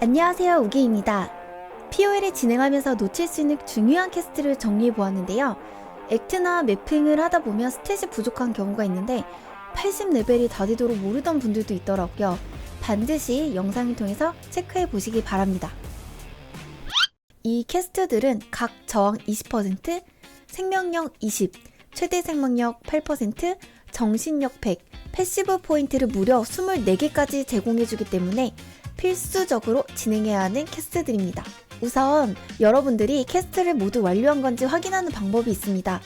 안녕하세요, 우기입니다. POL을 진행하면서 놓칠 수 있는 중요한 캐스트를 정리해 보았는데요. 액트나 매핑을 하다 보면 스탯이 부족한 경우가 있는데 80레벨이 다 되도록 모르던 분들도 있더라고요. 반드시 영상을 통해서 체크해 보시기 바랍니다. 이 캐스트들은 각 저항 20%, 생명력 20, 최대 생명력 8%, 정신력 100, 패시브 포인트를 무려 24개까지 제공해주기 때문에 필수적으로 진행해야 하는 캐스트들입니다. 우선 여러분들이 캐스트를 모두 완료한 건지 확인하는 방법이 있습니다.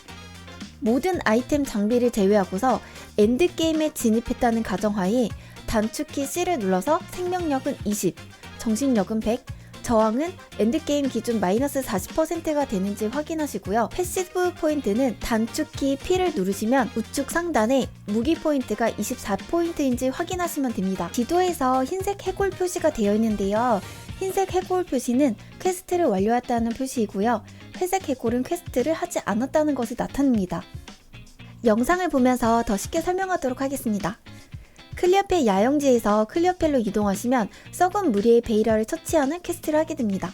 모든 아이템 장비를 제외하고서 엔드게임에 진입했다는 가정하에 단축키 C를 눌러서 생명력은 20, 정신력은 100, 저항은 엔드게임 기준 마이너스 40%가 되는지 확인하시고요. 패시브 포인트는 단축키 P를 누르시면 우측 상단에 무기 포인트가 24포인트인지 확인하시면 됩니다. 지도에서 흰색 해골 표시가 되어 있는데요. 흰색 해골 표시는 퀘스트를 완료했다는 표시이고요. 회색 해골은 퀘스트를 하지 않았다는 것을 나타냅니다. 영상을 보면서 더 쉽게 설명하도록 하겠습니다. 클리어펠 야영지에서 클리어펠로 이동하시면 썩은 무리의 베이라를 처치하는 퀘스트를 하게 됩니다.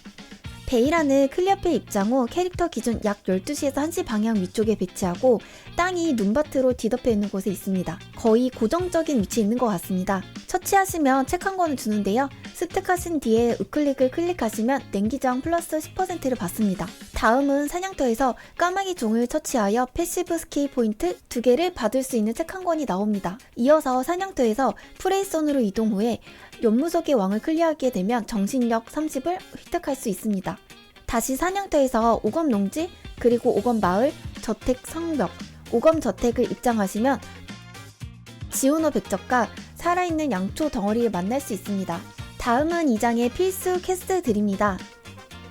베이라는 클리어펠 입장 후 캐릭터 기준 약 12시에서 1시 방향 위쪽에 배치하고 땅이 눈밭으로 뒤덮여 있는 곳에 있습니다. 거의 고정적인 위치에 있는 것 같습니다. 처치하시면 책 한 권을 주는데요. 습득하신 뒤에 우클릭을 클릭하시면 냉기저항 플러스 10%를 받습니다. 다음은 사냥터에서 까마귀 종을 처치하여 패시브 스킬 포인트 2개를 받을 수 있는 책 한 권이 나옵니다. 이어서 사냥터에서 프레이선으로 이동 후에 연무석의 왕을 클리어하게 되면 정신력 30을 획득할 수 있습니다. 다시 사냥터에서 오검 농지 그리고 오검 마을 저택 성벽 오검 저택을 입장하시면 지오노 백적과 살아있는 양초 덩어리를 만날 수 있습니다. 다음은 2장의 필수 캐스트들입니다.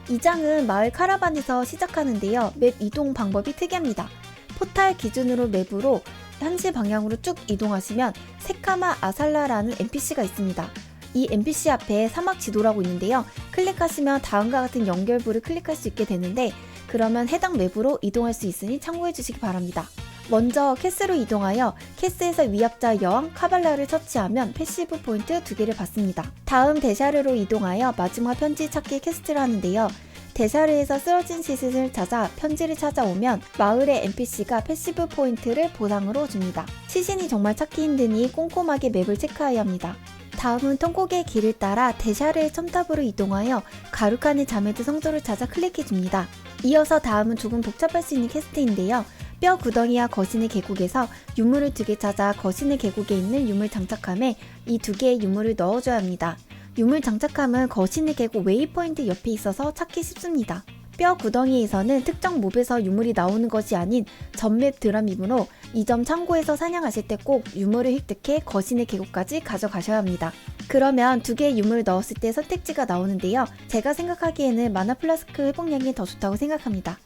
2장은 마을 카라반에서 시작하는데요. 맵 이동 방법이 특이합니다. 포탈 기준으로 맵으로 1시 방향으로 쭉 이동하시면 세카마 아살라라는 NPC가 있습니다. 이 NPC 앞에 사막 지도라고 있는데요. 클릭하시면 다음과 같은 연결부를 클릭할 수 있게 되는데 그러면 해당 맵으로 이동할 수 있으니 참고해 주시기 바랍니다. 먼저 캐스로 이동하여 캐스에서 위압자 여왕 카발라를 처치하면 패시브 포인트 2개를 받습니다. 다음 데샤르로 이동하여 마지막 편지 찾기 캐스트를 하는데요. 데샤르에서 쓰러진 시신을 찾아 편지를 찾아오면 마을의 NPC가 패시브 포인트를 보상으로 줍니다. 시신이 정말 찾기 힘드니 꼼꼼하게 맵을 체크해야 합니다. 다음은 통곡의 길을 따라 데샤르의 첨탑으로 이동하여 가루칸의 자메드 성소를 찾아 클릭해줍니다. 이어서 다음은 조금 복잡할 수 있는 캐스트인데요. 뼈 구덩이와 거신의 계곡에서 유물을 두 개 찾아 거신의 계곡에 있는 유물 장착함에 이 두 개의 유물을 넣어줘야 합니다. 유물 장착함은 거신의 계곡 웨이포인트 옆에 있어서 찾기 쉽습니다. 뼈 구덩이에서는 특정 몹에서 유물이 나오는 것이 아닌 전맵 드라미므로 이 점 참고해서 사냥하실 때 꼭 유물을 획득해 거신의 계곡까지 가져가셔야 합니다. 그러면 두 개의 유물을 넣었을 때 선택지가 나오는데요. 제가 생각하기에는 마나 플라스크 회복량이 더 좋다고 생각합니다.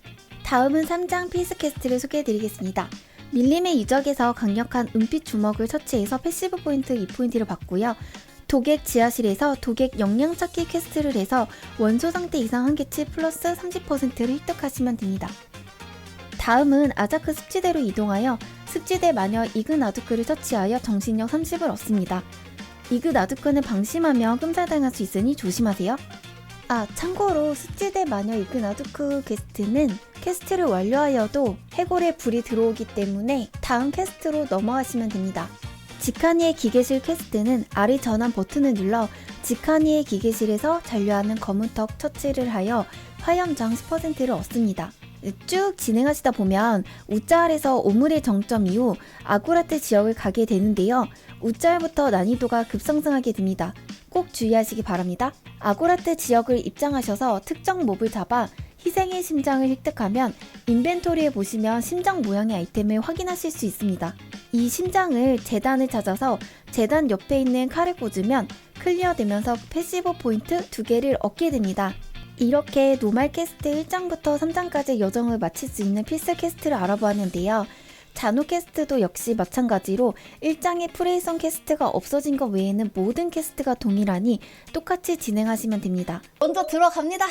다음은 3장 필수캐스트를 소개해드리겠습니다. 밀림의 유적에서 강력한 은빛 주먹을 처치해서 패시브 포인트 2포인트를 받고요. 도객 지하실에서 도객 역량 찾기 퀘스트를 해서 원소 상태 이상 한계치 플러스 30%를 획득하시면 됩니다. 다음은 아자크 습지대로 이동하여 습지대 마녀 이그나두크를 처치하여 정신력 30을 얻습니다. 이그나두크는 방심하면 끔살당할 수 있으니 조심하세요. 아, 참고로 습지대 마녀 이그나두크 퀘스트는 퀘스트를 완료하여도 해골에 불이 들어오기 때문에 다음 퀘스트로 넘어가시면 됩니다. 지카니의 기계실 퀘스트는 아래 전환 버튼을 눌러 지카니의 기계실에서 잔류하는 검은 턱 처치를 하여 화염장 10%를 얻습니다. 쭉 진행하시다 보면 우짤에서 오물의 정점 이후 아구라트 지역을 가게 되는데요. 우짤부터 난이도가 급상승하게 됩니다. 꼭 주의하시기 바랍니다. 아고라트 지역을 입장하셔서 특정 몹을 잡아 희생의 심장을 획득하면 인벤토리에 보시면 심장 모양의 아이템을 확인하실 수 있습니다. 이 심장을 재단을 찾아서 재단 옆에 있는 칼을 꽂으면 클리어되면서 패시브 포인트 두 개를 얻게 됩니다. 이렇게 노말 캐스트 1장부터 3장까지 여정을 마칠 수 있는 필수 캐스트를 알아보았는데요. 잔호 캐스트도 역시 마찬가지로 1장의 프레이선 캐스트가 없어진 것 외에는 모든 캐스트가 동일하니 똑같이 진행하시면 됩니다. 먼저 들어갑니다.